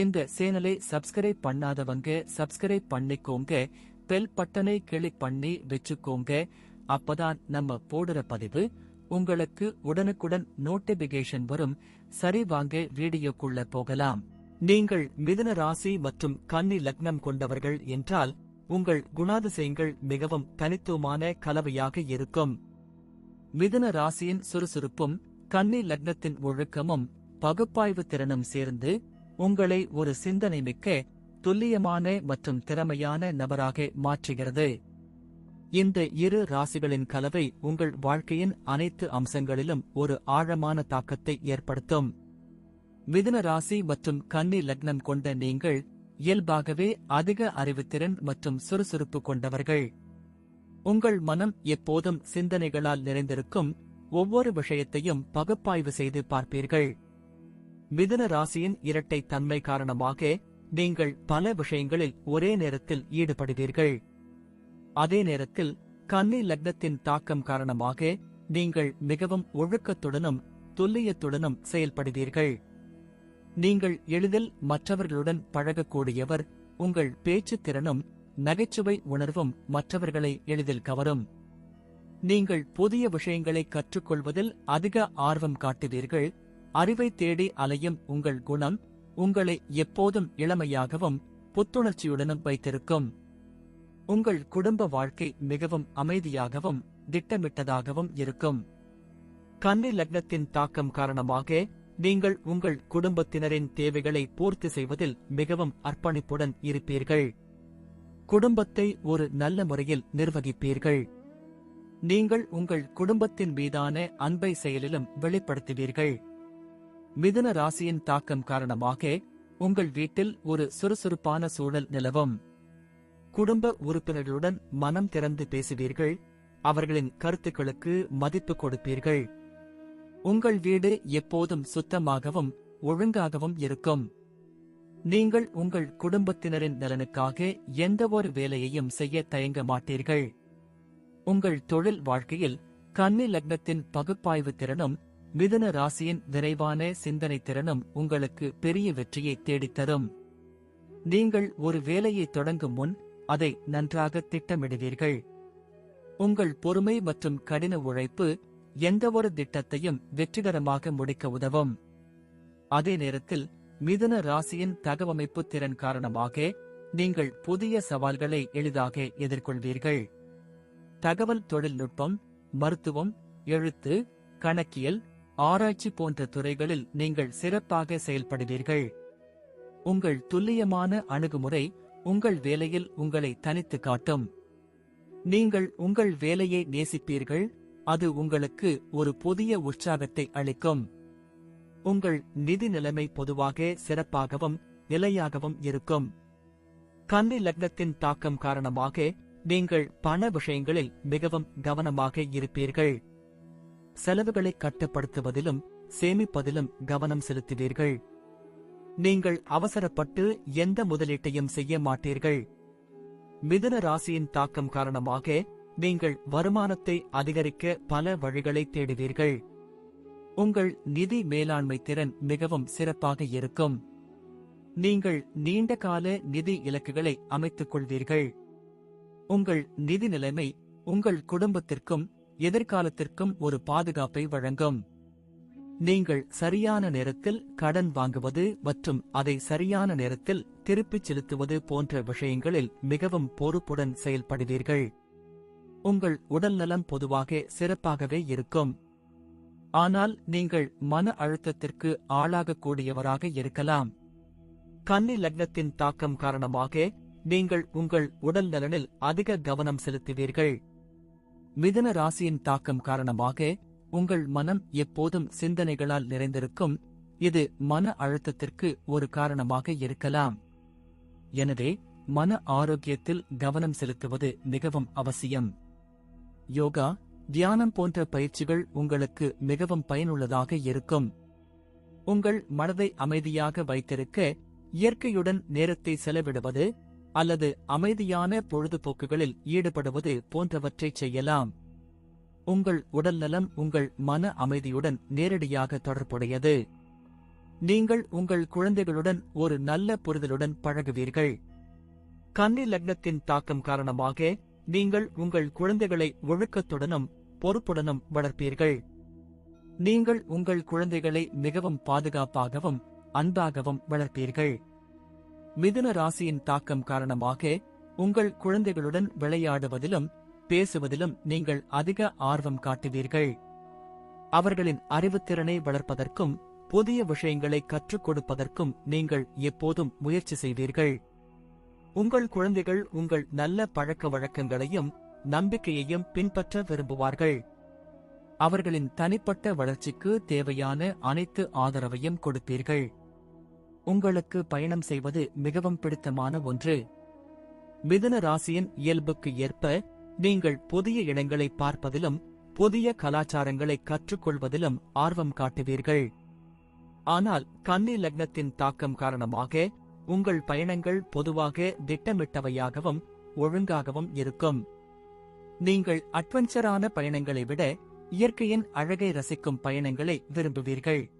இந்த சேனலை சப்ஸ்கிரைப் பண்ணாதவங்க சப்ஸ்கிரைப் பண்ணிக்கோங்க. பெல் பட்டனை கிளிக் பண்ணி வச்சுக்கோங்க. அப்பதான் நம்ம போடுற பதிவு உங்களுக்கு உடனுக்குடன் நோட்டிபிகேஷன் வரும். சரி வாங்க வீடியோக்குள்ள போகலாம். நீங்கள் மிதுன ராசி மற்றும் கன்னி லக்னம் கொண்டவர்கள் என்றால் உங்கள் குணாதிசயங்கள் மிகவும் தனித்துவமான கலவையாக இருக்கும். மிதுன ராசியின் சுறுசுறுப்பும் கன்னி லக்னத்தின் ஒழுக்கமும் பகுப்பாய்வு திறனும் சேர்ந்து உங்களை ஒரு சிந்தனை மிக்க துல்லியமான மற்றும் திறமையான நபராக மாற்றுகிறது. இந்த இரு ராசிகளின் கலவை உங்கள் வாழ்க்கையின் அனைத்து அம்சங்களிலும் ஒரு ஆழமான தாக்கத்தை ஏற்படுத்தும். மிதுன ராசி மற்றும் கன்னி லக்னம் கொண்ட நீங்கள் இயல்பாகவே அதிக அறிவுத்திறன் மற்றும் சுறுசுறுப்பு கொண்டவர்கள். உங்கள் மனம் எப்போதும் சிந்தனைகளால் நிறைந்திருக்கும் ஒவ்வொரு விஷயத்தையும் பகுப்பாய்வு செய்து பார்ப்பீர்கள். மிதுன ராசியின் இரட்டை தன்மை காரணமாக நீங்கள் பல விஷயங்களில் ஒரே நேரத்தில் ஈடுபடுவீர்கள். அதே நேரத்தில் கன்னி லக்னத்தின் தாக்கம் காரணமாக நீங்கள் மிகவும் ஒழுக்கத்துடனும் துல்லியத்துடனும் செயல்படுவீர்கள். நீங்கள் எளிதில் மற்றவர்களுடன் பழகக்கூடியவர் உங்கள் பேச்சு திறனும் நகைச்சுவை உணர்வும் மற்றவர்களை எளிதில் கவரும். நீங்கள் புதிய விஷயங்களை கற்றுக்கொள்வதில் அதிக ஆர்வம் காட்டுவீர்கள். அறிவை தேடி அலையும் உங்கள் குணம் உங்களை எப்போதும் இளமையாகவும் புத்துணர்ச்சியுடனும் வைத்திருக்கும். உங்கள் குடும்ப வாழ்க்கை மிகவும் அமைதியாகவும் திட்டமிட்டதாகவும் இருக்கும். கன்னி லக்னத்தின் தாக்கம் காரணமாக நீங்கள் உங்கள் குடும்பத்தினரின் தேவைகளை பூர்த்தி செய்வதில் மிகவும் அர்ப்பணிப்புடன் இருப்பீர்கள். குடும்பத்தை ஒரு நல்ல முறையில் நிர்வகிப்பீர்கள். நீங்கள் உங்கள் குடும்பத்தின் மீதான அன்பை செயலிலும் வெளிப்படுத்துவீர்கள். மிதுன ராசியின் தாக்கம் காரணமாக உங்கள் வீட்டில் ஒரு சுறுசுறுப்பான சூழல் நிலவும். குடும்ப உறுப்பினர்களுடன் மனம் திறந்து பேசுவீர்கள். அவர்களின் கருத்துக்களுக்கு மதிப்பு கொடுப்பீர்கள். உங்கள் வீடு எப்போதும் சுத்தமாகவும் ஒழுங்காகவும் இருக்கும். நீங்கள் உங்கள் குடும்பத்தினரின் நலனுக்காக எந்தவொரு வேலையையும் செய்ய தயங்க மாட்டீர்கள். உங்கள் தொழில் வாழ்க்கையில் கன்னி லக்னத்தின் பகுப்பாய்வு திறனும் மிதுன ராசியின் விரைவான சிந்தனை திறனும் உங்களுக்கு பெரிய வெற்றியை தேடித்தரும். நீங்கள் ஒரு வேலையை தொடங்கும் முன் அதை நன்றாக திட்டமிடுவீர்கள். உங்கள் பொறுமை மற்றும் கடின உழைப்பு எந்தவொரு திட்டத்தையும் வெற்றிகரமாக முடிக்க உதவும். அதே நேரத்தில் மிதுன ராசியின் தகவமைப்பு திறன் காரணமாக நீங்கள் புதிய சவால்களை எளிதாக எதிர்கொள்வீர்கள். தகவல் தொழில்நுட்பம் மருத்துவம் எழுத்து கணக்கியல் ஆராய்ச்சி போன்ற துறைகளில் நீங்கள் சிறப்பாக செயல்படுவீர்கள். உங்கள் துல்லியமான அணுகுமுறை உங்கள் வேலையில் உங்களை தனித்து காட்டும். நீங்கள் உங்கள் வேலையை நேசிப்பீர்கள் அது உங்களுக்கு ஒரு புதிய உற்சாகத்தை அளிக்கும். உங்கள் நிதி நிலைமை பொதுவாக சிறப்பாகவும் நிலையாகவும் இருக்கும். கன்னி லக்னத்தின் தாக்கம் காரணமாக நீங்கள் பண விஷயங்களில் மிகவும் கவனமாக இருப்பீர்கள். செலவுகளை கட்டுப்படுத்துவதிலும் சேமிப்பதிலும் கவனம் செலுத்துவீர்கள். நீங்கள் அவசரப்பட்டு எந்த முதலீட்டையும் செய்ய மாட்டீர்கள். மிதுன ராசியின் தாக்கம் காரணமாக நீங்கள் வருமானத்தை அதிகரிக்க பல வழிகளை தேடுவீர்கள். உங்கள் நிதி மேலாண்மை திறன் மிகவும் சிறப்பாக இருக்கும். நீங்கள் நீண்ட கால நிதி இலக்குகளை அமைத்துக் கொள்வீர்கள். உங்கள் நிதி நிலைமை உங்கள் குடும்பத்திற்கும் எதிர்காலத்திற்கும் ஒரு பாதுகாப்பை வழங்கும். நீங்கள் சரியான நேரத்தில் கடன் வாங்குவது மற்றும் அதை சரியான நேரத்தில் திருப்பிச் செலுத்துவது போன்ற விஷயங்களில் மிகவும் பொறுப்புடன் செயல்படுவீர்கள். உங்கள் உடல்நலம் பொதுவாக சிறப்பாகவே இருக்கும். ஆனால் நீங்கள் மன அழுத்தத்திற்கு ஆளாகக்கூடியவராக இருக்கலாம். கன்னி லக்னத்தின் தாக்கம் காரணமாக நீங்கள் உங்கள் உடல் நலனில் அதிக கவனம் செலுத்துவீர்கள். மிதுன ராசியின் தாக்கம் காரணமாக உங்கள் மனம் எப்போதும் சிந்தனைகளால் நிறைந்திருக்கும். இது மன அழுத்தத்திற்கு ஒரு காரணமாக இருக்கலாம். எனவே மன ஆரோக்கியத்தில் கவனம் செலுத்துவது மிகவும் அவசியம். யோகா தியானம் போன்ற பயிற்சிகள் உங்களுக்கு மிகவும் பயனுள்ளதாக இருக்கும். உங்கள் மனதை அமைதியாக வைத்திருக்க இயற்கையுடன் நேரத்தை செலவிடுவது அல்லது அமைதியான பொழுதுபோக்குகளில் ஈடுபடுவது போன்றவற்றை செய்யலாம். உங்கள் உடல்நலம் உங்கள் மன அமைதியுடன் நேரடியாக தொடர்புடையது. நீங்கள் உங்கள் குழந்தைகளுடன் ஒரு நல்ல புரிதலுடன் பழகுவீர்கள். கன்னி லக்னத்தின் தாக்கம் காரணமாக நீங்கள் உங்கள் குழந்தைகளை ஒழுக்கத்துடனும் பொறுப்புடனும் வளர்ப்பீர்கள். நீங்கள் உங்கள் குழந்தைகளை மிகவும் பாதுகாப்பாகவும் அன்பாகவும் வளர்ப்பீர்கள். மிதுன ராசியின் தாக்கம் காரணமாக உங்கள் குழந்தைகளுடன் விளையாடுவதிலும் பேசுவதிலும் நீங்கள் அதிக ஆர்வம் காட்டுவீர்கள். அவர்களின் அறிவுத்திறனை வளர்ப்பதற்கும் புதிய விஷயங்களை கற்றுக் கொடுப்பதற்கும் நீங்கள் எப்போதும் முயற்சி செய்வீர்கள். உங்கள் குழந்தைகள் உங்கள் நல்ல பழக்க வழக்கங்களையும் நம்பிக்கையையும் பின்பற்ற விரும்புவார்கள். அவர்களின் தனிப்பட்ட வளர்ச்சிக்கு தேவையான அனைத்து ஆதரவையும் கொடுப்பீர்கள். உங்களுக்கு பயணம் செய்வது மிகவும் பிடித்தமான ஒன்று. மிதுன ராசியின் இயல்புக்கு ஏற்ப நீங்கள் புதிய இடங்களை பார்ப்பதிலும் புதிய கலாச்சாரங்களை கற்றுக்கொள்வதிலும் ஆர்வம் காட்டுவீர்கள். ஆனால் கன்னி லக்னத்தின் தாக்கம் காரணமாக உங்கள் பயணங்கள் பொதுவாக திட்டமிட்டவையாகவும் ஒழுங்காகவும் இருக்கும். நீங்கள் அட்வென்ச்சரான பயணங்களை விட இயற்கையின் அழகை ரசிக்கும் பயணங்களை விரும்புவீர்கள்.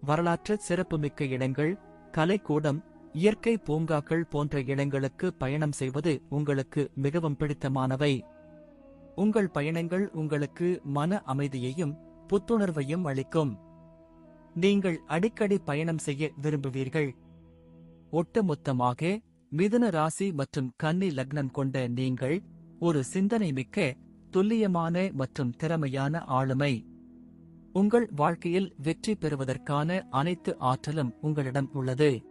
வரலாற்று சிறப்புமிக்க இடங்கள் கலைக்கூடம் இயற்கை பூங்காக்கள் போன்ற இடங்களுக்கு பயணம் செய்வது உங்களுக்கு மிகவும் பிடித்தமானவை. உங்கள் பயணங்கள் உங்களுக்கு மன அமைதியையும் புத்துணர்வையும் அளிக்கும். நீங்கள் அடிக்கடி பயணம் செய்ய விரும்புவீர்கள். ஒட்டுமொத்தமாக மிதுன ராசி மற்றும் கன்னி லக்னம் கொண்ட நீங்கள் ஒரு சிந்தனை மிக்க துல்லியமான மற்றும் திறமையான ஆளுமை. உங்கள் வாழ்க்கையில் வெற்றி பெறுவதற்கான அனைத்து ஆற்றலும் உங்களிடம் உள்ளது.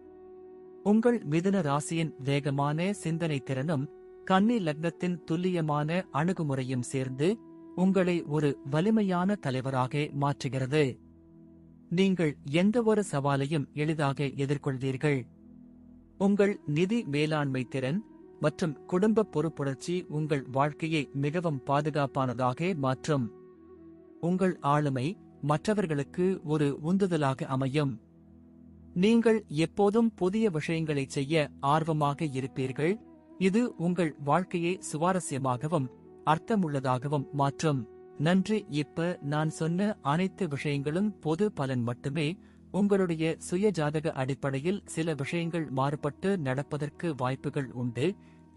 உங்கள் மிதுன ராசியின் வேகமான சிந்தனை திறனும் கன்னி லக்னத்தின் துல்லியமான அணுகுமுறையும் சேர்ந்து உங்களை ஒரு வலிமையான தலைவராக மாற்றுகிறது. நீங்கள் எந்தவொரு சவாலையும் எளிதாக எதிர்கொள்வீர்கள். உங்கள் நிதி மேலாண்மை திறன் மற்றும் குடும்ப பொறுப்புணர்ச்சி உங்கள் வாழ்க்கையை மிகவும் பாதுகாப்பானதாக மாற்றும். உங்கள் ஆளுமை மற்றவர்களுக்கு ஒரு உந்துதலாக அமையும். நீங்கள் எப்போதும் புதிய விஷயங்களை செய்ய ஆர்வமாக இருப்பீர்கள். இது உங்கள் வாழ்க்கையை சுவாரஸ்யமாகவும் அர்த்தமுள்ளதாகவும் மாற்றும். நன்றி. இப்ப நான் சொன்ன அனைத்து விஷயங்களும் பொது பலன் மட்டுமே. உங்களுடைய சுய ஜாதக அடிப்படையில் சில விஷயங்கள் மாறுபட்டு நடப்பதற்கு வாய்ப்புகள் உண்டு.